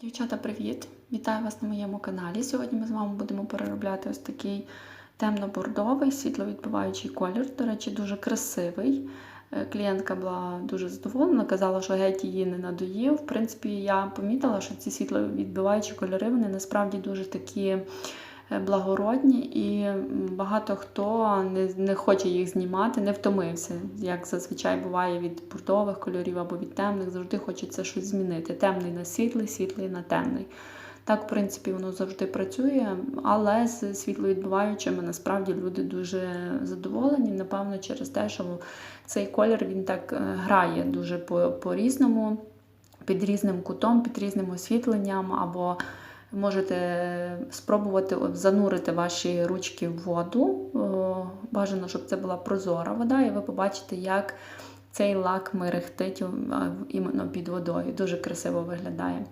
Дівчата, привіт! Вітаю вас на моєму каналі. Сьогодні ми з вами будемо переробляти ось такий темно-бордовий світловідбиваючий колір. До речі, дуже красивий. Е, Клієнтка була дуже задоволена, казала, що геть її не надоїв. В принципі, я помітила, що ці світловідбиваючі кольори вони насправді дуже такі благородні, і багато хто не, не хоче їх знімати, не втомився. Як зазвичай буває від бордових кольорів або від темних, завжди хочеться щось змінити. Темний на світлий, світлий на темний. Так, в принципі, воно завжди працює, але з світловідбиваючими насправді люди дуже задоволені. Напевно, через те, що цей колір він так е, грає дуже по- по-різному, під різним кутом, під різним освітленням, або можете спробувати занурити ваші ручки в воду. Бажано, щоб це була прозора вода, і ви побачите, як цей лак мерехтить іменно під водою. Дуже красиво виглядає.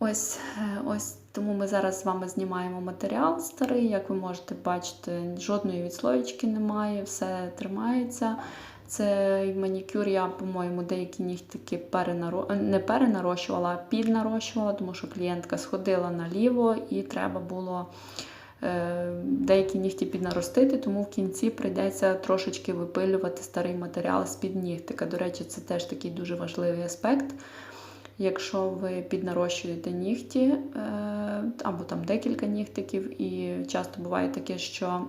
Ось, е, ось тому ми зараз з вами знімаємо матеріал старий. Як ви можете бачити, жодної відслоєчки немає, все тримається. Цей манікюр я, по-моєму, деякі нігтики перенаро... не перенарощувала, а піднарощувала, тому що клієнтка сходила наліво і треба було е, деякі нігті піднаростити, тому в кінці прийдеться трошечки випилювати старий матеріал з-під нігтика. До речі, це теж такий дуже важливий аспект. Якщо ви піднарощуєте нігті е, або там декілька нігтиків, і часто буває таке, що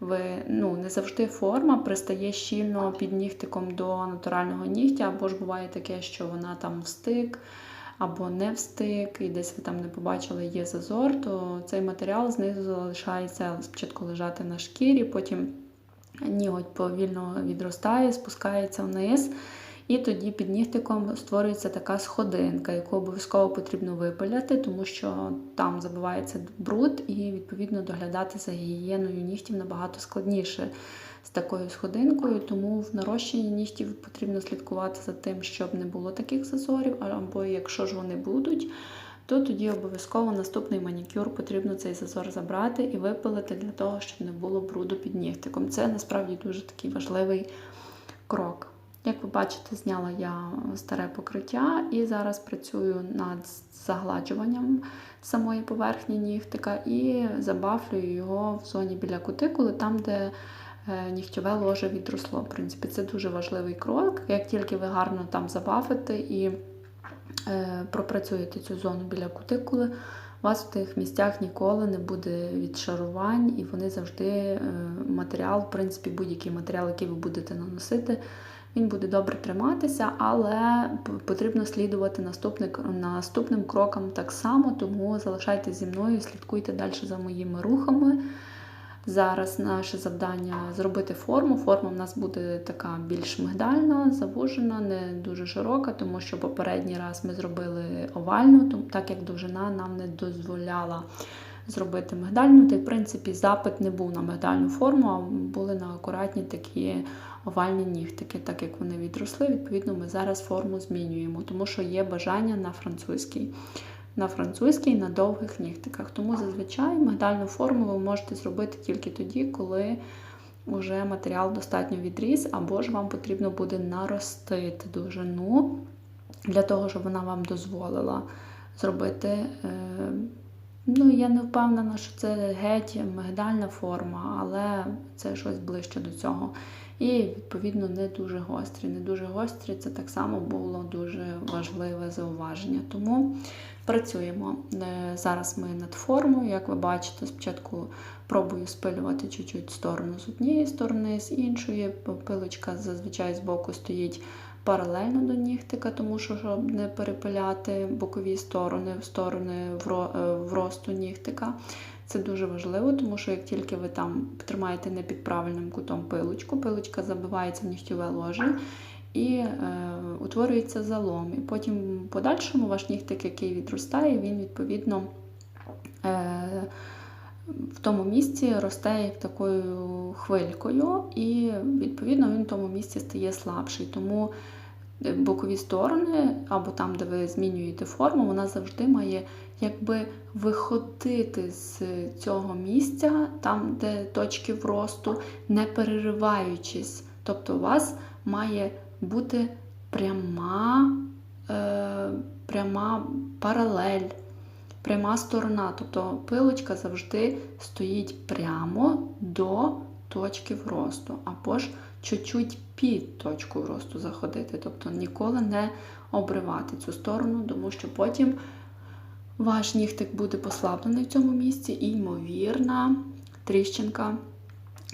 ви ну, не завжди форма пристає щільно під нігтиком до натурального нігтя, або ж буває таке, що вона там встик або не встик, і десь ви там не побачили, є зазор, то цей матеріал знизу залишається спочатку лежати на шкірі, потім ніготь повільно відростає, спускається вниз. І тоді під нігтиком створюється така сходинка, яку обов'язково потрібно випиляти, тому що там забивається бруд, і відповідно доглядати за гігієною нігтів набагато складніше з такою сходинкою. Тому в нарощенні нігтів потрібно слідкувати за тим, щоб не було таких зазорів, або якщо ж вони будуть, то тоді обов'язково наступний манікюр потрібно цей зазор забрати і випилити для того, щоб не було бруду під нігтиком. Це насправді дуже такий важливий крок. Як ви бачите, зняла я старе покриття і зараз працюю над загладжуванням самої поверхні нігтика і забафлюю його в зоні біля кутикули, там, де е, нігтьове ложе відросло. В принципі, це дуже важливий крок. Як тільки ви гарно там забафите і е, пропрацюєте цю зону біля кутикули, у вас в тих місцях ніколи не буде відшарувань, і вони завжди е, матеріал, в принципі, будь-який матеріал, який ви будете наносити, він буде добре триматися, але потрібно слідувати наступним крокам так само, тому залишайтеся зі мною, слідкуйте далі за моїми рухами. Зараз наше завдання зробити форму. Форма в нас буде така більш мигдальна, завужена, не дуже широка, тому що попередній раз ми зробили овальну, так як довжина нам не дозволяла зробити мигдальну. Та в принципі запит не був на мигдальну форму, а були на акуратні такі овальні нігтики, так як вони відросли. Відповідно, ми зараз форму змінюємо, тому що є бажання на французький. На французький на довгих нігтиках. Тому зазвичай мигдальну форму ви можете зробити тільки тоді, коли вже матеріал достатньо відріс, або ж вам потрібно буде наростити довжину для того, щоб вона вам дозволила зробити. Ну, я не впевнена, що це геть мигдальна форма, але це щось ближче до цього. І, відповідно, не дуже гострі. Не дуже гострі це так само було дуже важливе зауваження. Тому працюємо. Е, Зараз ми над формою. Як ви бачите, спочатку пробую спилювати чуть-чуть сторону з однієї сторони, з іншої. Пилочка зазвичай з боку стоїть паралельно до нігтика, тому що щоб не перепиляти бокові сторони в сторони е, вросту нігтика. Це дуже важливо, тому що як тільки ви там тримаєте не під правильним кутом пилочку, пилочка забивається в нігтєве ложе і е, утворюється залом. І потім в подальшому ваш нігтик, який відростає, він відповідно е, в тому місці росте такою хвилькою, і відповідно він в тому місці стає слабший. Тому бокові сторони, або там, де ви змінюєте форму, вона завжди має якби виходити з цього місця, там, де точки вросту, не перериваючись. Тобто у вас має бути пряма е, пряма паралель, пряма сторона. Тобто пилочка завжди стоїть прямо до точки вросту, або ж чуть-чуть під точку вросту заходити. Тобто ніколи не обривати цю сторону, тому що потім ваш нігтик буде послаблений в цьому місці і, ймовірна, тріщинка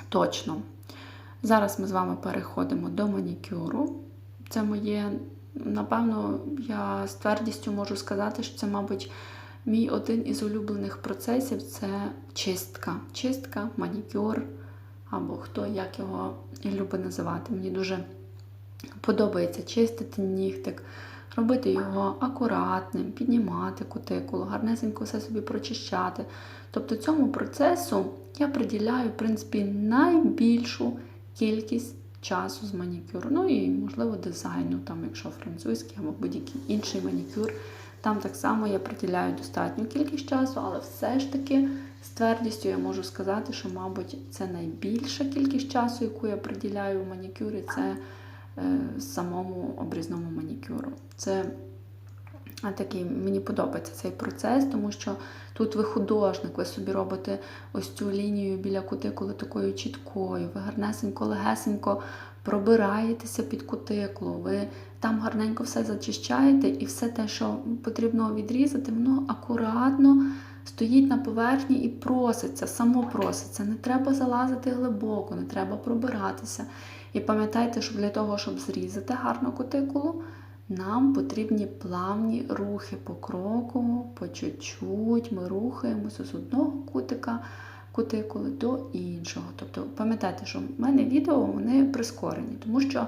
точно. Зараз ми з вами переходимо до манікюру. Це моє, напевно, я з твердістю можу сказати, що це, мабуть, мій один із улюблених процесів це чистка. Чистка, манікюр, або хто як його любить називати. Мені дуже подобається чистити нігтик, робити його акуратним, піднімати кутикулу, гарнесенько все собі прочищати. Тобто цьому процесу я приділяю, в принципі, найбільшу кількість часу з манікюру. Ну і, можливо, дизайну, там, якщо французький або будь-який інший манікюр. Там так само я приділяю достатню кількість часу, але все ж таки з твердістю я можу сказати, що, мабуть, це найбільша кількість часу, яку я приділяю в манікюрі, це е, самому обрізному манікюру. Це а такий, мені подобається цей процес, тому що тут ви художник, ви собі робите ось цю лінію біля кутикули такою чіткою, ви гарнесенько, легесенько пробираєтеся під кутиклу, ви там гарненько все зачищаєте, і все те, що потрібно відрізати, воно акуратно стоїть на поверхні і проситься, само проситься. Не треба залазити глибоко, не треба пробиратися. І пам'ятайте, що для того, щоб зрізати гарну кутикулу, нам потрібні плавні рухи по кроку, по чуть-чуть. Ми рухаємося з одного кутика кутикули до іншого. Тобто, пам'ятайте, що в мене відео вони прискорені, тому що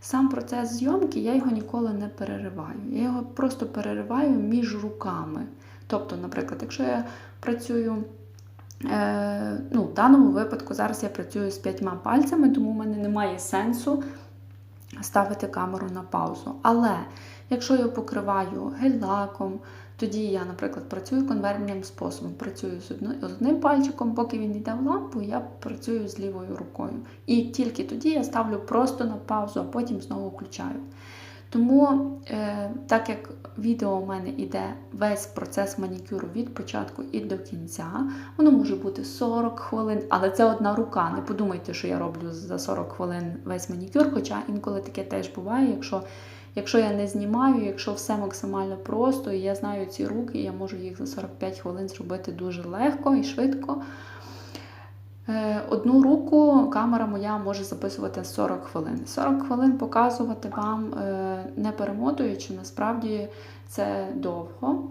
сам процес зйомки я його ніколи не перериваю. Я його просто перериваю між руками. Тобто, наприклад, якщо я працюю. Е, ну, В даному випадку зараз я працюю з п'ятьма пальцями, тому в мене немає сенсу ставити камеру на паузу. Але якщо я покриваю гель-лаком, тоді я, наприклад, працюю конверним способом. Працюю з одним пальчиком, поки він йде в лампу, я працюю з лівою рукою. І тільки тоді я ставлю просто на паузу, а потім знову включаю. Тому, е, так як відео у мене йде весь процес манікюру від початку і до кінця, воно може бути 40 хвилин, але це одна рука. Не подумайте, що я роблю за 40 хвилин весь манікюр, хоча інколи таке теж буває, якщо Якщо я не знімаю, якщо все максимально просто, і я знаю ці руки, я можу їх за 45 хвилин зробити дуже легко і швидко. Е, одну руку камера моя може записувати 40 хвилин. 40 хвилин показувати вам, е, не перемотуючи, насправді це довго.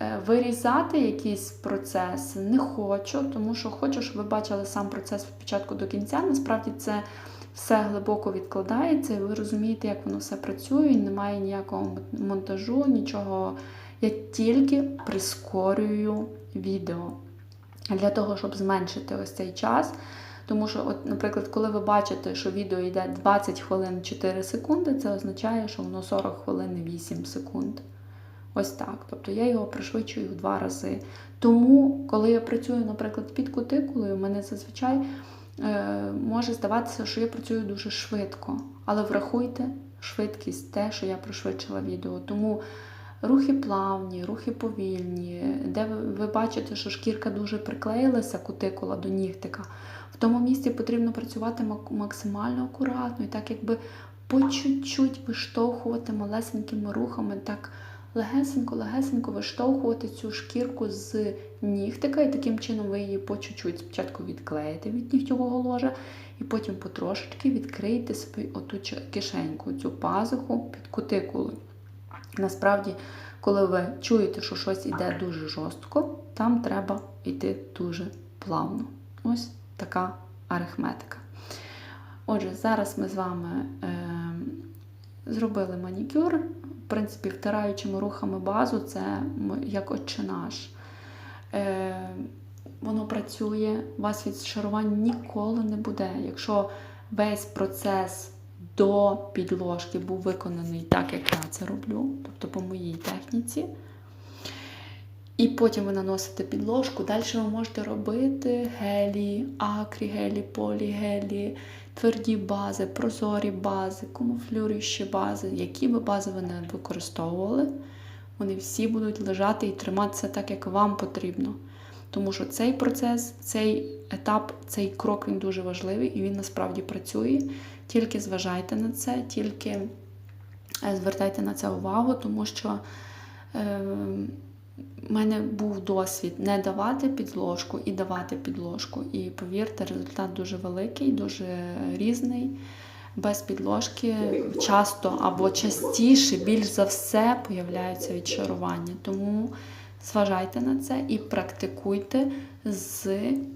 Е, вирізати якийсь процес не хочу, тому що хочу, щоб ви бачили сам процес від початку до кінця. Насправді це все глибоко відкладається, і ви розумієте, як воно все працює, і немає ніякого монтажу, нічого. Я тільки прискорюю відео для того, щоб зменшити ось цей час. Тому що, от, наприклад, коли ви бачите, що відео йде 20 хвилин 4 секунди, це означає, що воно 40 хвилин 8 секунд. Ось так. Тобто я його пришвидшую в два рази. Тому, коли я працюю, наприклад, під кутикулою, в мене зазвичай може здаватися, що я працюю дуже швидко, але врахуйте швидкість, те, що я пришвидшила відео. Тому рухи плавні, рухи повільні, де ви бачите, що шкірка дуже приклеїлася, кутикула до нігтика. В тому місці потрібно працювати максимально акуратно і так, якби по чуть-чуть виштовхувати малесенькими рухами. так легесенько-легесенько виштовхувати цю шкірку з нігтика, і таким чином ви її по чуть-чуть спочатку відклеїте від нігтєвого ложа, і потім потрошечки відкриєте собі оту кишеньку, цю пазуху під кутикулою. Насправді, коли ви чуєте, що щось йде дуже жорстко, там треба йти дуже плавно. Ось така арифметика. Отже, зараз ми з вами е, зробили манікюр, в принципі, втираючими рухами базу, це як отче наш. Е, Воно працює, у вас відшарувань ніколи не буде. Якщо весь процес до підложки був виконаний так, як я це роблю, тобто по моїй техніці. І потім ви наносите підложку. Далі ви можете робити гелі, акрігелі, полігелі, тверді бази, прозорі бази, камуфлюючі бази, які би бази ви не використовували, вони всі будуть лежати і триматися так, як вам потрібно. Тому що цей процес, цей етап, цей крок він дуже важливий і він насправді працює. Тільки зважайте на це, тільки е, звертайте на це увагу, тому що е, в мене був досвід не давати підложку і давати підложку. І повірте, результат дуже великий, дуже різний. Без підложки часто або частіше, більш за все, появляються відчарування. Тому зважайте на це і практикуйте з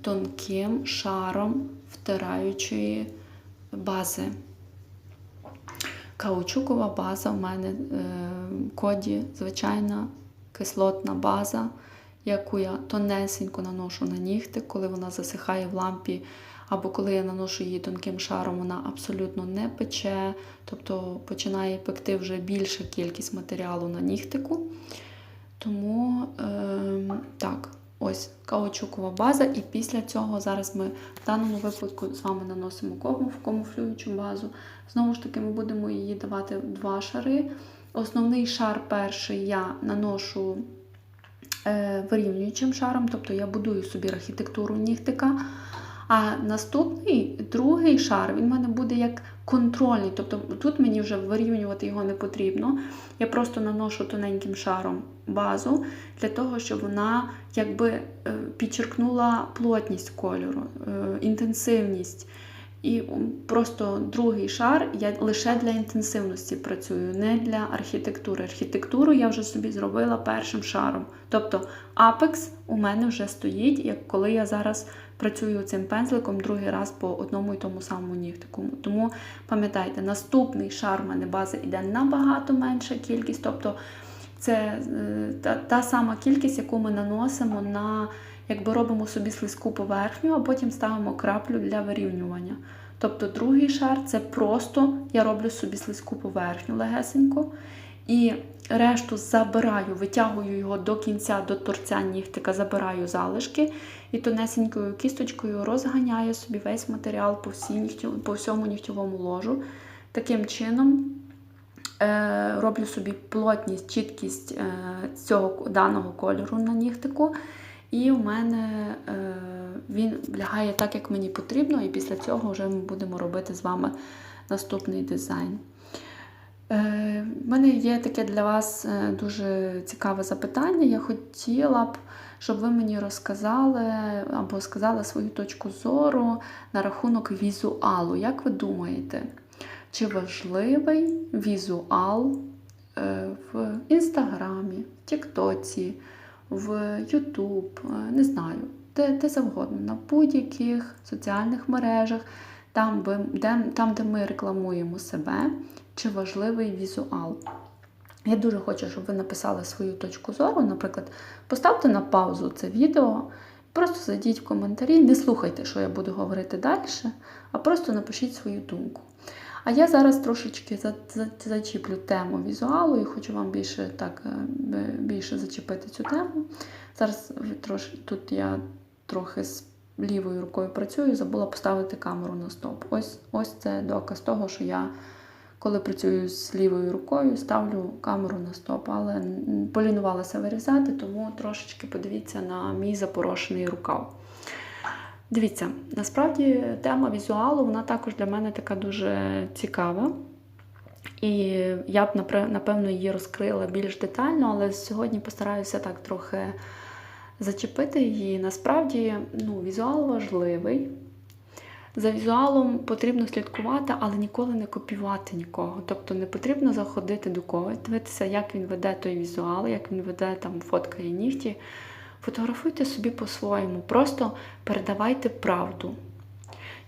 тонким шаром втираючої бази. Каучукова база в мене е, в коді, звичайна кислотна база, яку я тонесенько наношу на нігти, коли вона засихає в лампі, або коли я наношу її тонким шаром, вона абсолютно не пече, тобто починає пекти вже більша кількість матеріалу на нігтику. Тому е, так, ось каучукова база, і після цього зараз ми в даному випадку з вами наносимо кому- камуфлюючу базу. Знову ж таки, ми будемо її давати в два шари. Основний шар перший я наношу е, вирівнюючим шаром, тобто я будую собі архітектуру нігтика. А наступний, другий шар, він в мене буде як контрольний. Тобто тут мені вже вирівнювати його не потрібно. Я просто наношу тоненьким шаром базу для того, щоб вона якби е, підчеркнула плотність кольору, е, інтенсивність. І просто другий шар я лише для інтенсивності працюю, не для архітектури. Архітектуру я вже собі зробила першим шаром. Тобто апекс у мене вже стоїть, як коли я зараз працюю цим пензликом другий раз по одному і тому самому нігтику. Тому пам'ятайте, наступний шар в мене бази йде набагато менша кількість. Тобто це е, та, та сама кількість, яку ми наносимо на якби робимо собі слизьку поверхню, а потім ставимо краплю для вирівнювання. Тобто другий шар це просто я роблю собі слизьку поверхню легесенько. І решту забираю, витягую його до кінця, до торця нігтика, забираю залишки і тонесенькою кісточкою розганяю собі весь матеріал по, всій по всьому нігтєвому ложу. Таким чином роблю собі плотність, чіткість е, цього даного кольору на нігтику. І в мене е, він лягає так, як мені потрібно, і після цього вже ми будемо робити з вами наступний дизайн. Е, в мене є таке для вас е, дуже цікаве запитання. Я хотіла б, щоб ви мені розказали або сказали свою точку зору на рахунок візуалу. Як ви думаєте, чи важливий візуал е, в Інстаграмі, в Тіктоці, в Ютуб, не знаю, де, де завгодно, на будь-яких соціальних мережах, там, де, там, де ми рекламуємо себе, чи важливий візуал. Я дуже хочу, щоб ви написали свою точку зору. Наприклад, поставте на паузу це відео, просто зайдіть в коментарі, не слухайте, що я буду говорити далі, а просто напишіть свою думку. А я зараз трошечки за- за- зачіплю тему візуалу і хочу вам більше так е, більше зачепити цю тему. Зараз трош, тут я трохи з лівою рукою працюю, забула поставити камеру на стоп. Ось, ось це доказ того, що я, коли працюю з лівою рукою, ставлю камеру на стоп, але полінувалася вирізати, тому трошечки подивіться на мій запорошений рукав. Дивіться, насправді тема візуалу вона також для мене така дуже цікава. І я б напевно її розкрила більш детально, але сьогодні постараюся так трохи зачепити її. Насправді, ну, візуал важливий. За візуалом потрібно слідкувати, але ніколи не копіювати нікого. Тобто не потрібно заходити до когось, дивитися, як він веде той візуал, як він веде там фоткає нігті. Фотографуйте собі по-своєму, просто передавайте правду.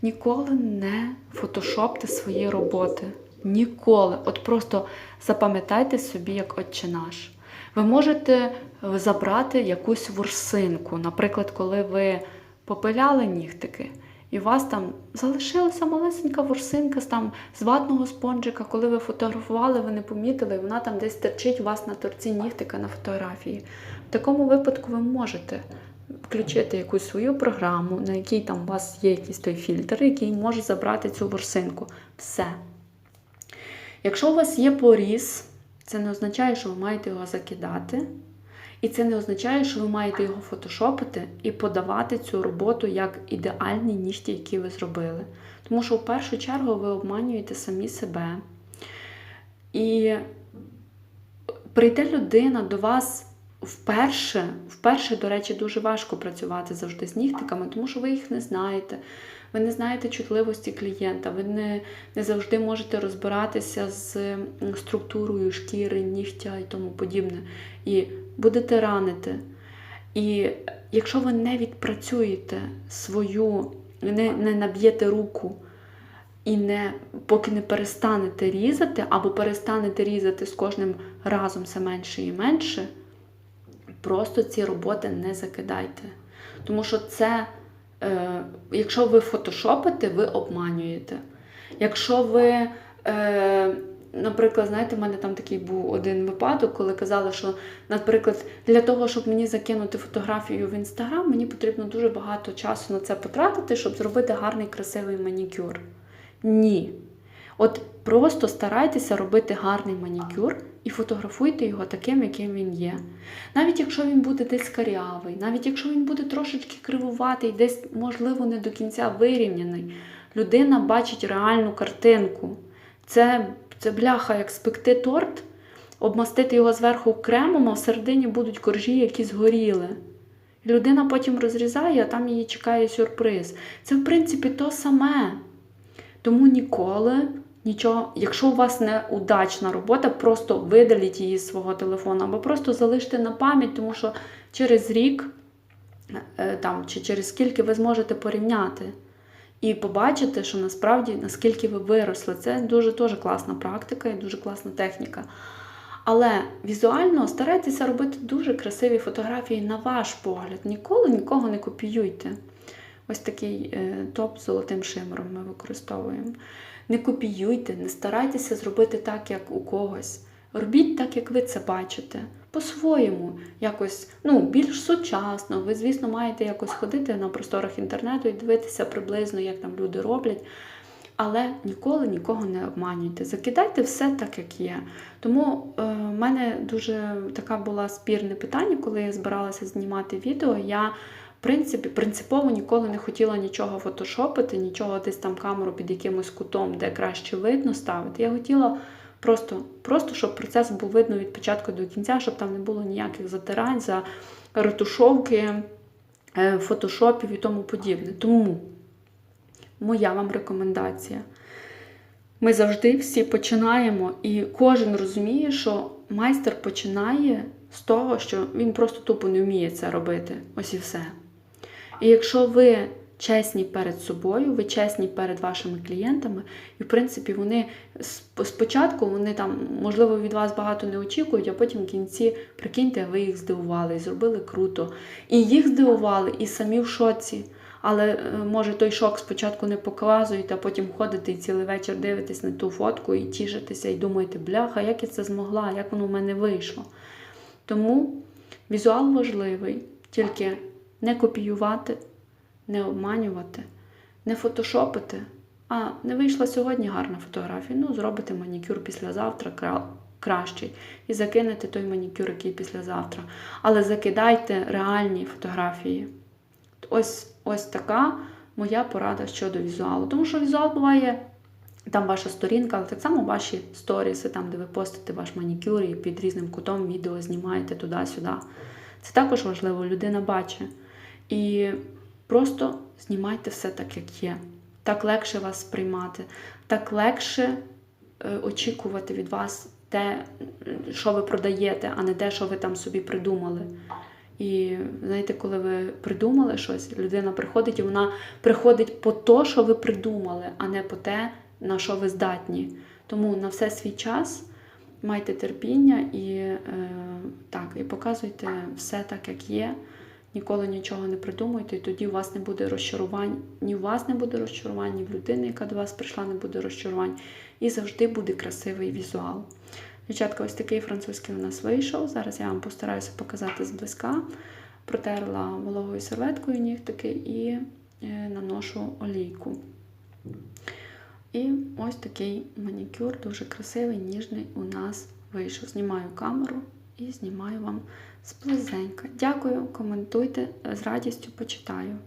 Ніколи не фотошопте свої роботи. Ніколи. От просто запам'ятайте собі, як отче наш. Ви можете е, забрати якусь ворсинку. Наприклад, коли ви попиляли нігтики, і у вас там залишилася малесенька ворсинка там з ватного спонжика, коли ви фотографували, ви не помітили, і вона там десь терчить у вас на торці нігтика на фотографії. Такому випадку ви можете включити якусь свою програму, на якій там у вас є якийсь той фільтр, який може забрати цю ворсинку. Все. Якщо у вас є поріз, це не означає, що ви маєте його закидати. І це не означає, що ви маєте його фотошопити і подавати цю роботу як ідеальні нігті, які ви зробили. Тому що в першу чергу ви обманюєте самі себе. І прийде людина до вас вперше, вперше, до речі, дуже важко працювати завжди з нігтиками, тому що ви їх не знаєте. Ви не знаєте чутливості клієнта, ви не, не завжди можете розбиратися з структурою шкіри, нігтя і тому подібне. І будете ранити. І якщо ви не відпрацюєте свою, не, не наб'єте руку і не, поки не перестанете різати, або перестанете різати з кожним разом все менше і менше, просто ці роботи не закидайте. Тому що це, е, якщо ви фотошопите, ви обманюєте. Якщо ви, е, наприклад, знаєте, в мене там такий був один випадок, коли казали, що, наприклад, для того, щоб мені закинути фотографію в інстаграм, мені потрібно дуже багато часу на це потратити, щоб зробити гарний красивий манікюр. Ні. От просто старайтеся робити гарний манікюр і фотографуйте його таким, яким він є. Навіть якщо він буде десь карявий, навіть якщо він буде трошечки кривуватий, десь, можливо, не до кінця вирівняний, людина бачить реальну картинку. Це, це бляха, як спекти торт, обмастити його зверху кремом, а всередині будуть коржі, які згоріли. Людина потім розрізає, а там її чекає сюрприз. Це, в принципі, то саме. Тому ніколи нічого, якщо у вас неудачна робота, просто видаліть її з свого телефону або просто залиште на пам'ять, тому що через рік е, там, чи через скільки ви зможете порівняти і побачити, що насправді наскільки ви виросли. Це дуже дуже класна практика і дуже класна техніка. Але візуально старайтеся робити дуже красиві фотографії на ваш погляд. Ніколи нікого не копіюйте. Ось такий е, топ з золотим шимером ми використовуємо. Не копіюйте, не старайтеся зробити так, як у когось. Робіть так, як ви це бачите. По-своєму, якось ну, більш сучасно. Ви, звісно, маєте якось ходити на просторах інтернету і дивитися приблизно, як там люди роблять. Але ніколи нікого не обманюйте. Закидайте все так, як є. Тому е, в мене дуже така була спірне питання, коли я збиралася знімати відео. Я принципі, принципово ніколи не хотіла нічого фотошопити, нічого десь там камеру під якимось кутом, де краще видно ставити. Я хотіла просто, просто щоб процес був видно від початку до кінця, щоб там не було ніяких затирань, за ретушовки, е, фотошопів і тому подібне. Тому моя вам рекомендація. Ми завжди всі починаємо, і кожен розуміє, що майстер починає з того, що він просто тупо не вміє це робити. Ось і все. І якщо ви чесні перед собою, ви чесні перед вашими клієнтами, і в принципі вони спочатку вони там, можливо, від вас багато не очікують, а потім в кінці, прикиньте, ви їх здивували і зробили круто. І їх здивували, і самі в шоці. Але е, може той шок спочатку не показуєте, а потім ходите і цілий вечір дивитесь на ту фотку і тішитеся, і думаєте, бляха, як я це змогла, як воно в мене вийшло. Тому візуал важливий, тільки не копіювати, не обманювати, не фотошопити. А не вийшла сьогодні гарна фотографія. Ну, зробите манікюр післязавтра кра- кращий. І закинете той манікюр, який післязавтра. Але закидайте реальні фотографії. Ось, ось така моя порада щодо візуалу. Тому що візуал буває там ваша сторінка, але так само ваші сторіси, там, де ви постите ваш манікюр і під різним кутом відео знімаєте туди-сюди. Це також важливо, людина бачить. І просто знімайте все так, як є. Так легше вас сприймати, так легше е, очікувати від вас те, що ви продаєте, а не те, що ви там собі придумали. І знаєте, коли ви придумали щось, людина приходить і вона приходить по то, що ви придумали, а не по те, на що ви здатні. Тому на все свій час майте терпіння і е, так, і показуйте все так, як є. Ніколи нічого не придумуйте, і тоді у вас не буде розчарувань. Ні у вас не буде розчарувань, ні в людини, яка до вас прийшла, не буде розчарувань. І завжди буде красивий візуал. Дівчатка, ось такий французький у нас вийшов. Зараз я вам постараюся показати зблизька. протерла вологою серветкою нігтики і е, наношу олійку. І ось такий манікюр, дуже красивий, ніжний у нас вийшов. Знімаю камеру і знімаю вам сплизенько. Дякую, коментуйте, з радістю почитаю.